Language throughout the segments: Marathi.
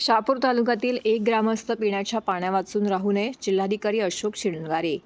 शहापूर तालुक्यातील एक ग्रामस्थ पिण्याच्या पाण्या वाचून राहू नये जिल्हाधिकारी अशोक शिणगारे.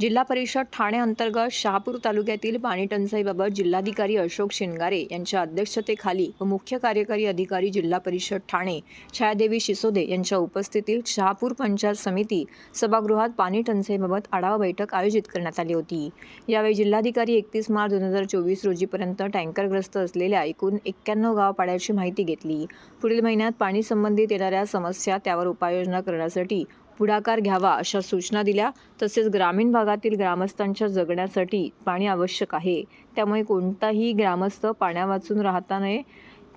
जिल्हा परिषद ठाणे अंतर्गत शहापूर तालुक्यातील पाणी टंचाईबाबत जिल्हाधिकारी अशोक शिंगारे यांच्या अध्यक्षतेखाली व मुख्य कार्यकारी अधिकारी जिल्हा परिषद ठाणे छायादेवी शिसोदे यांच्या उपस्थितीत शहापूर पंचायत समिती सभागृहात पाणी टंचाईबाबत आढावा बैठक आयोजित करण्यात आली होती. यावेळी जिल्हाधिकारी एकतीस मार्च दोन हजार चोवीस रोजीपर्यंत टँकरग्रस्त असलेल्या एकूण एक्क्याण्णव गावपाड्याची माहिती घेतली. पुढील महिन्यात पाणी संबंधित येणाऱ्या समस्या त्यावर उपाययोजना करण्यासाठी पुढाकार घ्यावा अशा सूचना दिल्या. तसेच ग्रामीण भागातील ग्रामस्थांच्या जगण्यासाठी पाणी आवश्यक आहे. त्यामुळे कोणताही ग्रामस्थ पाण्या वाचून राहता नये.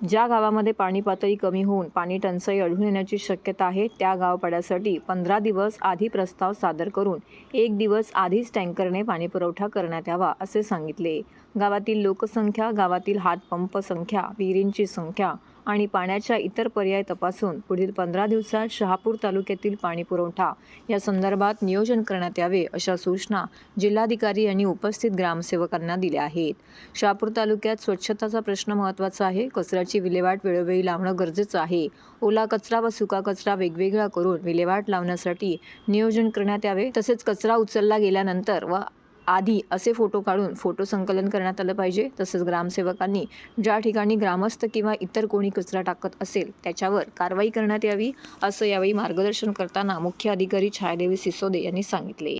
ज्या गावामध्ये पाणी पातळी कमी होऊन पाणी टंचाई आढळून येण्याची शक्यता आहे त्या गावपाड्यासाठी पंधरा दिवस आधी प्रस्ताव सादर करून एक दिवस आधीच टँकरने पाणीपुरवठा करण्यात यावा असे सांगितले. गावातील लोकसंख्या गावातील हातपंप संख्या विहिरींची संख्या आणि पाण्याच्या इतर पर्याय तपासून पुढील पंधरा दिवसात शहापूर तालुक्यातील पाणीपुरवठा या संदर्भात नियोजन करण्यात यावे अशा सूचना जिल्हाधिकारी यांनी उपस्थित ग्रामसेवकांना दिल्या आहेत. शहापूर तालुक्यात स्वच्छताचा प्रश्न महत्त्वाचा आहे. कचऱ्याची विल्हेवाट वेळोवेळी लावणं गरजेचं आहे. ओला कचरा व सुका कचरा वेगवेगळा करून विल्हेवाट लावण्यासाठी नियोजन करण्यात यावे. तसेच कचरा उचलला गेल्यानंतर व आधी असे फोटो काढून फोटो संकलन करण्यात आलं पाहिजे. तसेच ग्रामसेवकांनी ज्या ठिकाणी ग्रामस्थ किंवा इतर कोणी कचरा टाकत असेल त्याच्यावर कारवाई करण्यात यावी असं यावेळी मार्गदर्शन करताना मुख्य अधिकारी छायादेवी सिसोदे यांनी सांगितले.